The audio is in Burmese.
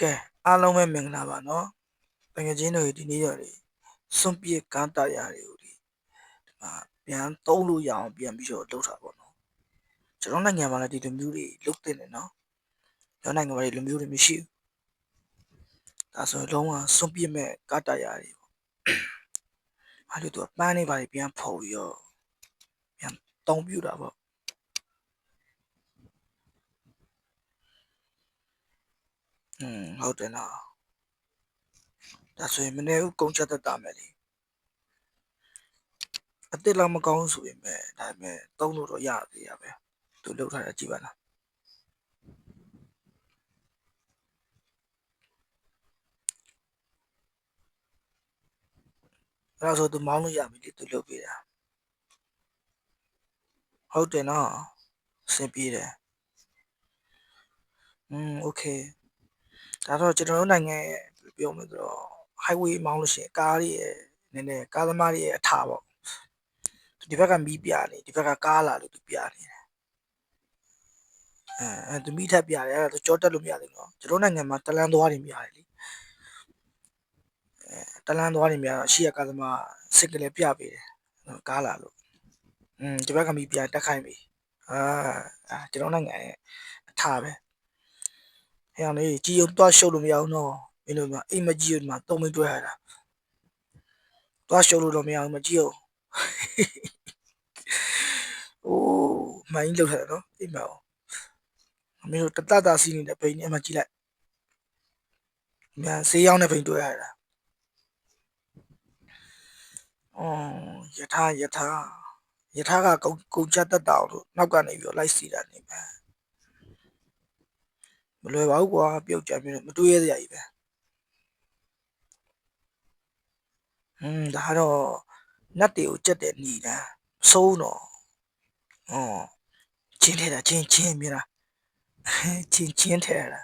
ကဲအားလုံးပဲမင်္ဂလာပါနော်တကယ်ချင်းတို့ဒီနေ့တော့လေစွန့်ပစ်ကန်းတရာတွေကိုဒီမှာပြန်သုံးလို့ရအောင်ပြန်ပြီးတော့လုပ်တာပေါ့နော်ကျွန်တော်နိုင်ငံမှာလည်းဒီလိုမျိုးတွေလုပ်တင်တယ်နော်ကျွန်တော်နိုင်ငံမှာဒီလိုမျိုးတွေမရှိဘူးဒါဆိုရင်လုံးဝစွန့်ပစ်မဲ့ကန်းတရာတွေပေါ့အားလို့သူကပန်းနေပါလေပြန်ဖုံပြီးတော့ပြန်တုံးပြူတာပေါ့ อืมဟုတ်တယ်နော်ဒါဆိုရင်မနေ့ကကုန်ချက်သက်တာမယ်လေအစ်စ်လောက်မကောင်းဆိုပေမဲ့ဒါပေမဲ့သုံးလို့တော့ရသေးရပဲသူလောက်ထားတာကြည့်ပါလားအဲ့ဒါဆိုသူမောင်းလို့ရပြီလေသူလုပ်ပေးတာဟုတ်တယ်နော်အဆင်ပြေတယ်อืมโอเค ဒါတော့ကျွန်တော်တို့နိုင်ငံရဲ့ပြောမယ်ဆိုတော့ highway မောင်းလို့ရှိရင်ကားတွေရဲ့နည်းနည်းကားသမားတွေရဲ့အထာပေါ့ဒီဘက်ကမီးပြနေဒီဘက်ကကားလာလို့သူပြနေတယ်အဲအဲသူမီးထပ်ပြတယ်အဲ့ဒါသူကြောတက်လို့မရသေးဘူးနော်ကျွန်တော်နိုင်ငံမှာတလန်းသွားနေမြရတယ်လေအဲတလန်းသွားနေမြတော့ရှေ့ကကားသမားစစ်ကလေးပြပေးတယ်ကားလာလို့อืมဒီဘက်ကမီးပြတက်ခိုင်းပြီအာအာကျွန်တော်နိုင်ငံရဲ့အထာပဲ ဟဲ့အောင်လေကြီးုံသွားရှုပ်လို့မရဘူးနော်မင်းတို့ကအိမ်မကြီးုံမှာတုံးမတွဲရတာသွားရှုပ်လို့တော့မရဘူးမကြီးုံအိုးမိုင်းလောက်ထားတယ်နော်အိမ်မှာမင်းတို့တတတာစီးနေတဲ့ဘိန်းနဲ့မှကြည့်လိုက်မြန်ဆေးရောင်းတဲ့ဘိန်းတွဲရတာအော်ယထာယထာယထာကကုကုချက်တက်တာလို့နောက်ကနေပြီးတော့လိုက်စီတာနေမယ် မလွယ်ပါဘူးကွာပြုတ်ကြပြီးတော့မတွေးရစရာကြီးပဲဟွန်းဒါတော့နတ်တွေကိုကြက်တယ်ညီတာစိုးတော့အော်ချင်းထဲတာချင်းချင်းမြင်လားချင်းချင်းထဲတာ